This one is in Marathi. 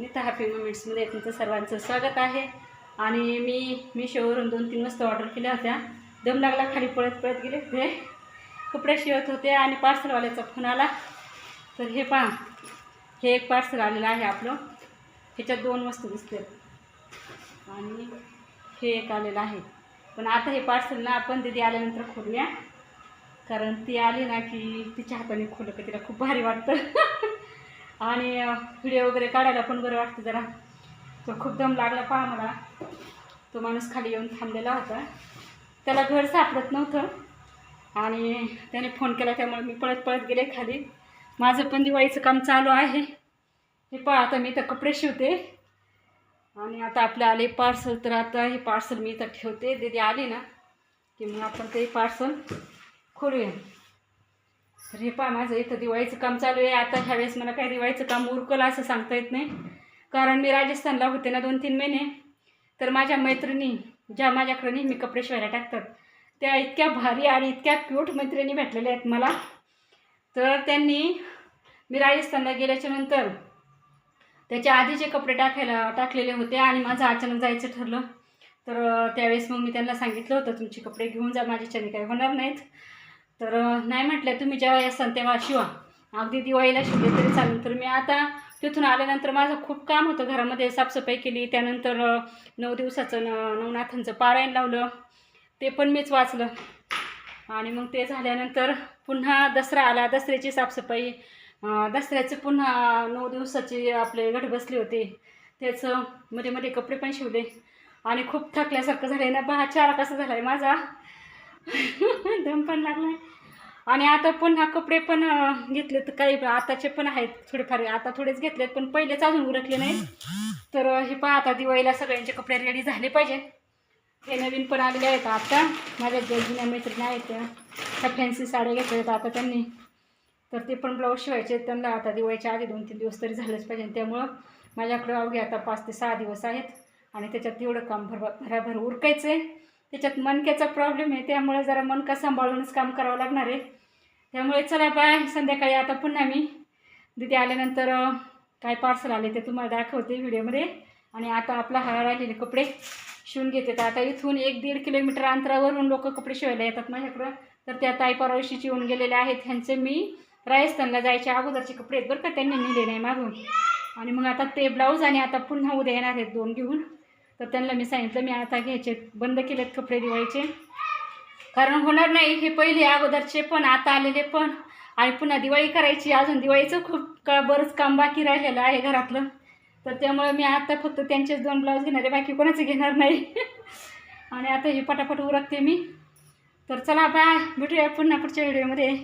मिट्समध्ये तुमचं सर्वांचं स्वागत आहे. आणि मी मी शोवरून दोन तीन वस्तू ऑर्डर केल्या होत्या. दम लागला खाली पळत पळत गेले. ते कपडे शिवत होते आणि पार्सलवाल्याचा फोन आला. तर हे पहा हे एक पार्सल आलेलं आहे आपलं. ह्याच्यात दोन वस्तू दिसते आणि हे एक आलेलं आहे. पण आता हे पार्सल ना आपण दिदी आल्यानंतर खोलूया. कारण ती आली ना की तिच्या हाताने खोलं का तिला खूप भारी वाटतं. आणि व्हिडिओ वगैरे काढायला पण बरं वाटतं जरा. तो खूप दम लागला पहा मला. तो माणूस खाली येऊन थांबलेला होता. त्याला घर सापडत नव्हतं. आणि त्याने फोन केला त्यामुळे मी पळत पळत गेले खाली. माझं पण दिवाळीचं काम चालू आहे. हे पहा आता मी तर कपडे शिवते. आणि आता आपल्या आले पार्सल तर आता हे पार्सल मी तर ठेवते. दीदी आली ना की मग आपण ते पार्सल खोलूया. हे पहा माझं इथं दिवाळीचं काम चालू आहे. आता ह्यावेळेस मला काही दिवाळीचं काम उरकलं असं सांगता येत नाही. कारण मी राजस्थानला होते ना दोन तीन महिने. तर माझ्या मैत्रिणी ज्या माझ्याकडे नेहमी कपडे शिवायला टाकतात त्या इतक्या भारी आणि इतक्या क्यूट मैत्रिणी भेटलेल्या आहेत मला. तर त्यांनी मी राजस्थानला गेल्याच्यानंतर त्याच्या त्याच्या आधीचे कपडे टाकायला टाकलेले होते आणि माझं अचानक जायचं ठरलं. तर त्यावेळेस मग मी त्यांना सांगितलं होतं तुमचे कपडे घेऊन जा माझ्याच्याने काही होणार नाहीत. तर नाही म्हटलं तुम्ही जेव्हा असाल तेव्हा शिवा. अगदी दिवाळीला शिवले तरी चालेल. तर मी आता तिथून आल्यानंतर माझं खूप काम होतं. घरामध्ये साफसफाई केली. त्यानंतर नऊ दिवसाचं न नवनाथांचं पारायण लावलं. ते पण मीच वाचलं. आणि मग ते झाल्यानंतर पुन्हा दसरा आला. दसऱ्याची साफसफाई दसऱ्याचं पुन्हा नऊ दिवसाची आपले गट बसले होते. त्याचं मध्ये मध्ये कपडे पण शिवले. आणि खूप थकल्यासारखं झालं आहे ना पहा चारा कसा झाला आहे माझा? दम पण लागला आणि आता पुन्हा कपडे पण घेतले तर काही आताचे पण आहेत थोडेफार. आता थोडेच घेतलेत पण पहिलेच अजून उरकले नाही तर हे पहा आता दिवाळीला सगळ्यांचे कपडे रेडी झाले पाहिजे हे नवीन पण आलेले आहेत आता. माझ्या ज्या जुन्या मैत्रिणी आहेत त्या त्या फॅन्सी साड्या घेतल्या आहेत आता त्यांनी. तर ते पण ब्लाऊज शिवायचे आहेत. त्यांना आता दिवाळीच्या आधी दोन तीन दिवस तरी झालंच पाहिजे. त्यामुळं माझ्याकडं अवघे आता पाच ते सहा दिवस आहेत. आणि त्याच्यात तेवढं काम भर भराभर उरकायचं आहे त्याच्यात मनक्याचा प्रॉब्लेम आहे त्यामुळे जरा मनका सांभाळूनच काम करावं लागणार आहे. त्यामुळे चला बाय संध्याकाळी आता पुन्हा मी. तिथे आल्यानंतर काय पार्सल आले ते तुम्हाला दाखवते व्हिडिओमध्ये आणि आता आपला हा राहिलेले कपडे शिवून घेते. तर आता इथून एक दीड किलोमीटर अंतरावरून लोक कपडे शिवायला येतात माझ्याकडं. तर त्या ताई परवाशीची येऊन गेलेले आहेत. ह्यांचे मी राजस्थानला जायच्या अगोदरचे कपडे आहेत बरं का. त्यांनी नेले नाही मागून. आणि मग आता ते ब्लाऊज आणि आता पुन्हा उद्या येणार आहेत दोन घेऊन. तर त्यांना मी सांगितलं मी आता घ्यायचे बंद केलेत कपडे दिवाळीचे कारण होणार नाही हे पहिले अगोदरचे पण आता आलेले पण. आणि पुन्हा दिवाळी करायची अजून दिवाळीचं खूप का बरंच काम बाकी राहिलेलं आहे घरातलं. तर त्यामुळे मी आता फक्त त्यांचेच दोन ब्लाऊज घेणार आहे बाकी कोणाचे घेणार नाही. आणि आता हे पटापट उरकते मी. तर चला बाय. भेटूया पुन्हा पुढच्या व्हिडिओमध्ये.